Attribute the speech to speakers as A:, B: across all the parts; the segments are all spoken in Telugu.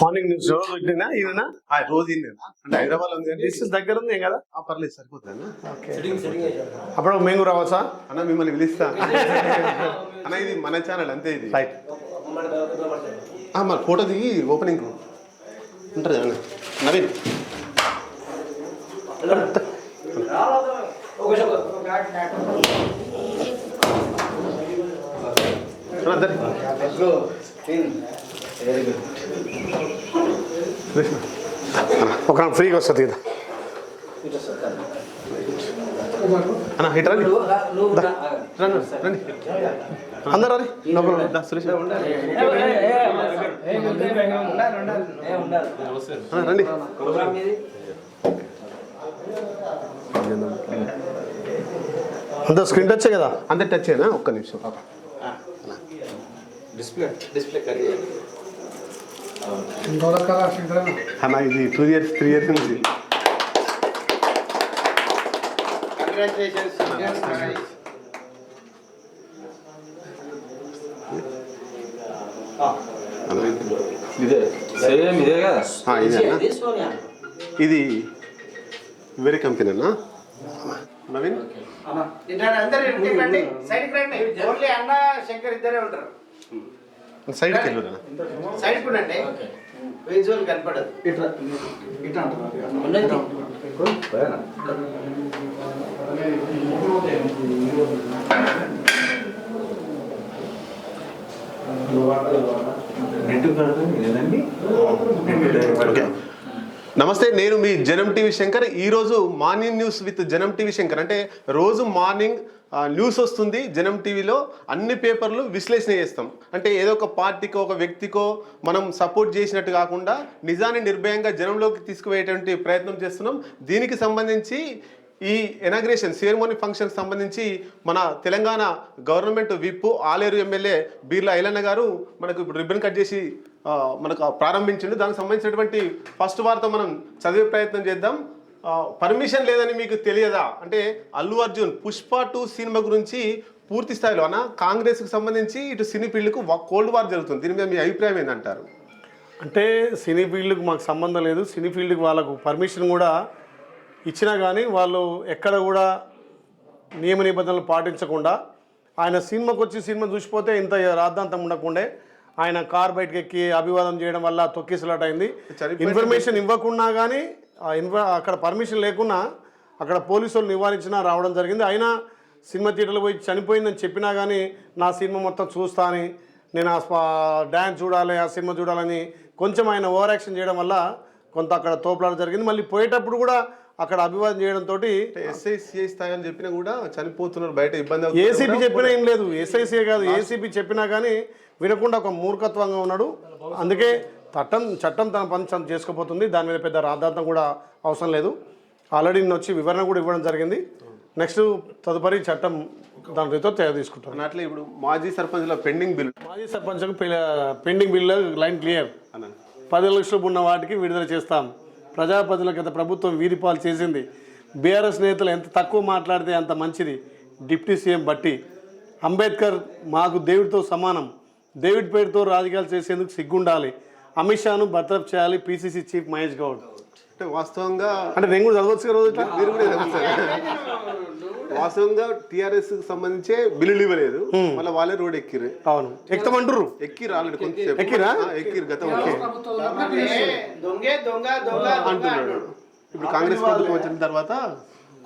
A: మార్నింగ్ న్యూస్ రోజు పెట్టినా ఇదేనా?
B: ఆ, రోజు అంటే హైదరాబాద్ ఉంది అంటే
A: లిస్ట్ దగ్గర ఉంది ఏం కదా?
B: ఆ, పర్లేదు సరిపోతుందా
A: అప్పుడు మేము రావచ్చా?
B: అన్న మిమ్మల్ని పిలుస్తా. అన్న ఇది మన ఛానల్ అంతే ఇది.
A: రైట్
B: మరి ఫోటో దిగి ఓపెనింగ్ ఉంటుంది అన్న. నవీన్. దరి.
A: ఒక ఫ్రీగా వస్తుంది కదా
B: అన్న ఇటు రండి. రండి రండి.
A: అందరు రండి. లోపల
B: సురేష్ రండి.
A: అందరు స్క్రీన్ టచ్ కదా?
B: అంత టచ్ అయినా ఒక్క నిమిషం. అన్న ఇది టూ ఇయర్స్ త్రీ ఇయర్స్ నుంచి అన్న,
C: ఇదే. సేమ్ ఇదే కదా?
B: ఇదే అన్న. ఇది వేరే కంపెనీ అన్న. నవీన్?
D: అందరూ ఇంటికి రండి. సైడ్కి రండి. ఓన్లీ అన్న శంకర్ ఇద్దరే ఉంటారు.
B: సైడ్కి వెళ్ళు
D: సైడ్ కూడా అండి విజువల్ కనపడదు.
B: ఓకే. నమస్తే నేను మీ జనం టీవీ శంకర్. ఈరోజు morning news with Janam TV Shankar. అంటే రోజు మార్నింగ్ న్యూస్ వస్తుంది జనం టీవీలో అన్ని పేపర్లు విశ్లేషణ చేస్తాం. అంటే ఏదో ఒక పార్టీకో ఒక వ్యక్తికో మనం సపోర్ట్ చేసినట్టు కాకుండా నిజాన్ని నిర్భయంగా జనంలోకి తీసుకుపోయేటువంటి ప్రయత్నం చేస్తున్నాం. దీనికి సంబంధించి ఈ ఎనాగ్రేషన్ సెరమోనీ ఫంక్షన్కి సంబంధించి మన Telangana government whip Aleru MLA Beerla Ailanna garu మనకు ఇప్పుడు రిబ్బన్ కట్ చేసి మనకు ప్రారంభించిండు. దానికి సంబంధించినటువంటి ఫస్ట్ వార్త మనం చదివే ప్రయత్నం చేద్దాం. పర్మిషన్ లేదని మీకు తెలియదా? అంటే అల్లు అర్జున్ పుష్ప టూ సినిమా గురించి పూర్తి స్థాయిలో అన్న కాంగ్రెస్కి సంబంధించి ఇటు సినీ ఫీల్డ్కు కోల్డ్ వార్ జరుగుతుంది. దీని మీద మీ అభిప్రాయం ఏంటంటారు
A: అంటే సినీ ఫీల్డ్కి మాకు సంబంధం లేదు. సినీ ఫీల్డ్కి వాళ్ళకు పర్మిషన్ కూడా ఇచ్చినా కానీ వాళ్ళు ఎక్కడ కూడా నియమ నిబంధనలు పాటించకుండా ఆయన సినిమాకి వచ్చి సినిమా చూసిపోతే ఇంత రాద్ధాంతం ఉండకుండే ఆయన కార్ బయటకు ఎక్కి అభివాదం చేయడం వల్ల తొక్కిసలాట అయింది. ఇన్ఫర్మేషన్ ఇవ్వకున్నా కానీ అక్కడ పర్మిషన్ లేకున్నా అక్కడ పోలీసు వాళ్ళు నివారించినా రావడం జరిగింది. అయినా సినిమా థియేటర్లో పోయి చనిపోయిందని చెప్పినా కానీ నా సినిమా మొత్తం చూస్తా అని నేను ఆ డ్యాన్స్ చూడాలి ఆ సినిమా చూడాలని కొంచెం ఆయన ఓవర్ యాక్షన్ చేయడం వల్ల కొంత అక్కడ తోపులాట జరిగింది. మళ్ళీ పోయేటప్పుడు కూడా అక్కడ అభివాదం చేయడంతో
B: అంటే ఎస్ఐ సిఐ స్థాయి అని చెప్పినా కూడా చనిపోతున్నారు బయట ఇబ్బంది
A: ఏసీపీ చెప్పినా ఏం లేదు. ఎస్ఐసీ కాదు. ఏసీపీ చెప్పినా కానీ వినకుండా ఒక మూర్ఖత్వంగా ఉన్నాడు. అందుకే చట్టం చట్టం తన పని తను చేసుకోపోతుంది. దాని మీద పెద్ద రాద్ధాంతం కూడా అవసరం లేదు. ఆల్రెడీ నిన్న వచ్చి వివరణ కూడా ఇవ్వడం జరిగింది. నెక్స్ట్ తదుపరి చట్టం దాని రీతో తయారు తీసుకుంటాం
B: అన్నట్లే ఇప్పుడు మాజీ సర్పంచ్ల పెండింగ్ బిల్.
A: మాజీ సర్పంచ్కు పెండింగ్ బిల్లు లైన్ క్లియర్. పది లక్షలు ఉన్న వాటికి విడుదల చేస్తాం. ప్రజాప్రతినిధుల గత ప్రభుత్వం వీధిపాలు చేసింది. బీఆర్ఎస్ నేతలు ఎంత తక్కువ మాట్లాడితే అంత మంచిది. డిప్యూటీ సీఎం బట్టి. అంబేద్కర్ మాకు దేవుడితో సమానం. దేవుడి పేరుతో రాజకీయాలు చేసేందుకు సిగ్గుండాలి. అమిత్ షాను బర్తరఫ్ చేయాలి పీసీసీ చీఫ్ మహేష్ గౌడ్.
B: అంటే వాస్తవంగా
A: అంటే నేను కూడా చదవచ్చు రోజు
B: మీరు కూడా? వాస్తవంగా టిఆర్ఎస్ సంబంధించే బిల్లులు ఇవ్వలేదు. మళ్ళీ వాళ్ళే రోడ్ ఎక్కిరు
A: అవును. ఎక్కుతామంటారు
B: ఎక్కిరు ఆల్రెడీ కొంతసేపు
A: ఎక్కిరా?
B: ఎక్కిరు గతం ఓకే
D: దొంగే దొంగ దొంగ దొంగ
B: అంటున్నాడు. ఇప్పుడు కాంగ్రెస్ ప్రభుత్వం వచ్చిన తర్వాత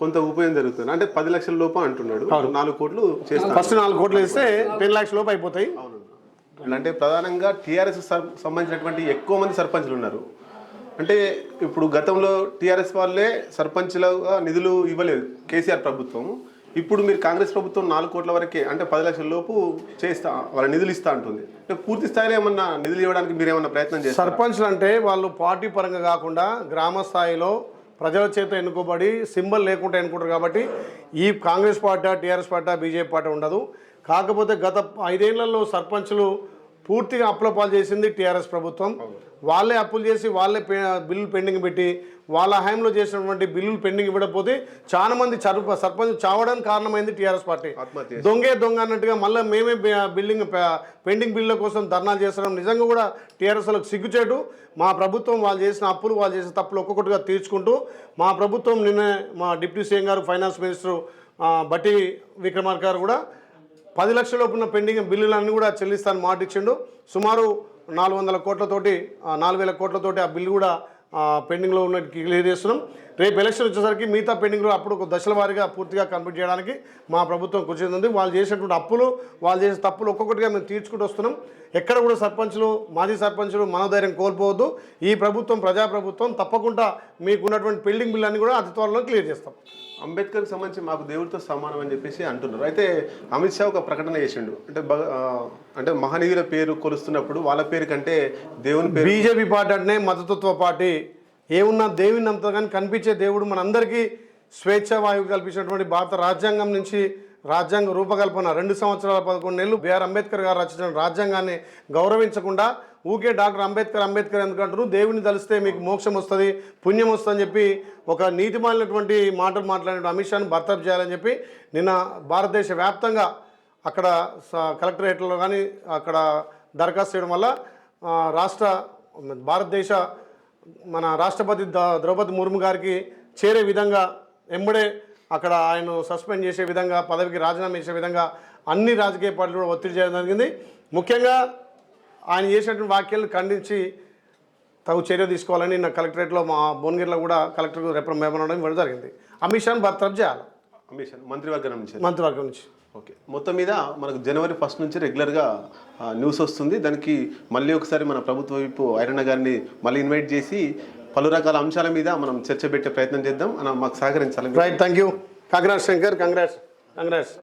B: కొంత ఉపయోగం జరుగుతుంది. అంటే పది లక్షల లోపు అంటున్నాడు. నాలుగు కోట్లు చేస్తాను
A: ఫస్ట్ నాలుగు కోట్లు వేస్తే టెన్ లాక్స్ లోపు అయిపోతాయి.
B: అంటే ప్రధానంగా టీఆర్ఎస్ సంబంధించినటువంటి ఎక్కువ మంది సర్పంచ్లు ఉన్నారు. అంటే ఇప్పుడు గతంలో టీఆర్ఎస్ వాళ్ళే సర్పంచ్లుగా నిధులు ఇవ్వలేదు కేసీఆర్ ప్రభుత్వం. ఇప్పుడు మీరు కాంగ్రెస్ ప్రభుత్వం నాలుగు కోట్ల వరకే అంటే పది లక్షల లోపు చేస్తా వాళ్ళ నిధులు ఇస్తా ఉంటుంది పూర్తి స్థాయిలో ఏమన్నా నిధులు ఇవ్వడానికి మీరు ఏమన్నా ప్రయత్నం చేస్తారు?
A: సర్పంచ్లు అంటే వాళ్ళు పార్టీ పరంగా కాకుండా గ్రామ స్థాయిలో ప్రజల చేత ఎన్నుకోబడి సింబల్ లేకుండా ఎన్నుకుంటారు కాబట్టి ఈ Congress party TRS party BJP party ఉండదు. కాకపోతే గత ఐదేళ్ళలో సర్పంచ్లు పూర్తిగా అప్పుల పాలు చేసింది టీఆర్ఎస్ ప్రభుత్వం. వాళ్ళే అప్పులు చేసి వాళ్ళే బిల్లులు పెండింగ్ పెట్టి వాళ్ళ హయాంలో చేసినటువంటి బిల్లులు పెండింగ్ ఇవ్వకపోతే చాలా మంది సర్పంచ్ చావడానికి కారణమైంది టీఆర్ఎస్ పార్టీ. దొంగే దొంగ అన్నట్టుగా మళ్ళీ మేమే బిల్డింగ్ పెండింగ్ బిల్లుల కోసం ధర్నాలు చేస్తున్నాం. నిజంగా కూడా టీఆర్ఎస్ వాళ్ళకి సిగ్గుచేటు. మా ప్రభుత్వం వాళ్ళు చేసిన అప్పులు వాళ్ళు చేసిన తప్పులు ఒక్కొక్కటిగా తీర్చుకుంటూ మా ప్రభుత్వం నిన్న మా deputy CM garu finance minister Bhatti Vikramarka garu కూడా పది లక్షల ఉన్న పెండింగ్ బిల్లులన్నీ కూడా చెల్లిస్తాను మాట ఇచ్చిండు. సుమారు నాలుగు వందల కోట్లతోటి నాలుగు వేల కోట్లతోటి ఆ బిల్లు కూడా పెండింగ్లో ఉన్న క్లియర్ చేస్తున్నాం. రేపు ఎలక్షన్ వచ్చేసరికి మిగతా పెండింగ్లో అప్పుడు ఒక దశల వారీగా పూర్తిగా కంప్లీట్ చేయడానికి మా ప్రభుత్వం కృషి ఉంది వాళ్ళు చేసినటువంటి అప్పులు వాళ్ళు చేసిన తప్పులు ఒక్కొక్కటిగా మేము తీర్చుకుంటూ వస్తున్నాం. ఎక్కడ కూడా సర్పంచులు మాజీ సర్పంచులు మనోధైర్యం కోల్పోవద్దు. ఈ ప్రభుత్వం ప్రజాప్రభుత్వం తప్పకుండా మీకున్నటువంటి పెండింగ్ బిల్లు అన్ని కూడా అతి త్వరలో క్లియర్ చేస్తాం.
B: అంబేద్కర్కి సంబంధించి మాకు దేవుడితో సమానం అని చెప్పేసి అంటున్నారు. అయితే అమిత్ షా ఒక ప్రకటన చేసిండు. అంటే భగ- అంటే మహనీయుల పేరు కొలుస్తున్నప్పుడు వాళ్ళ పేరు కంటే దేవుని పేరు
A: బీజేపీ పార్టీ అంటే మతతత్వ పార్టీ. ఏమున్నా దేవుని నమ్ముతా కానీ కనిపించే దేవుడు మనందరికీ స్వేచ్ఛ వాయువు కల్పించినటువంటి భారత రాజ్యాంగం నుంచి రాజ్యాంగ రూపకల్పన రెండు సంవత్సరాల పదకొండు నెలలు బిఆర్ అంబేద్కర్ గారు రచించిన రాజ్యాంగాన్ని గౌరవించకుండా ఊకే డాక్టర్ అంబేద్కర్ అంబేద్కర్ ఎందుకంటారు? దేవుని తలిస్తే మీకు మోక్షం వస్తుంది పుణ్యం వస్తుందని చెప్పి ఒక నీతిమాలినటువంటి మాటలు మాట్లాడిన అమిత్ షాను భర్తప్ చేయాలని చెప్పి నిన్న భారతదేశ వ్యాప్తంగా అక్కడ స- కలెక్టరేట్లో కానీ అక్కడ దరఖాస్తు చేయడం వల్ల రాష్ట్ర భారతదేశ మన రాష్ట్రపతి ద- ద్రౌపది ముర్ము గారికి చేరే విధంగా ఎంబడే అక్కడ ఆయన సస్పెండ్ చేసే విధంగా పదవికి రాజీనామా చేసే విధంగా అన్ని రాజకీయ పార్టీలు కూడా ఒత్తిడి చేయడం జరిగింది. ముఖ్యంగా ఆయన చేసినటువంటి వ్యాఖ్యలను ఖండించి తగు చర్య తీసుకోవాలని నా కలెక్టరేట్లో మా భువనగిరిలో కూడా కలెక్టర్కు రేపు మెమోరాండం ఇవ్వడం జరిగింది. అమిత్ షాను బర్తరఫ్ చేయాలి.
B: అమిత్ షా మంత్రివర్గం నుంచి.
A: మంత్రివర్గం నుంచి.
B: ఓకే. మొత్తం మీద మనకు జనవరి ఫస్ట్ నుంచి రెగ్యులర్గా న్యూస్ వస్తుంది. దానికి మళ్ళీ ఒకసారి మన ప్రభుత్వ వైపు ఐరణ గారిని మళ్ళీ ఇన్వైట్ చేసి పలు రకాల అంశాల మీద మనం చర్చ పెట్టే ప్రయత్నం చేద్దాం. మనం మాకు సహకరించాలి.
A: Right thank you congrats Shankar congrats congrats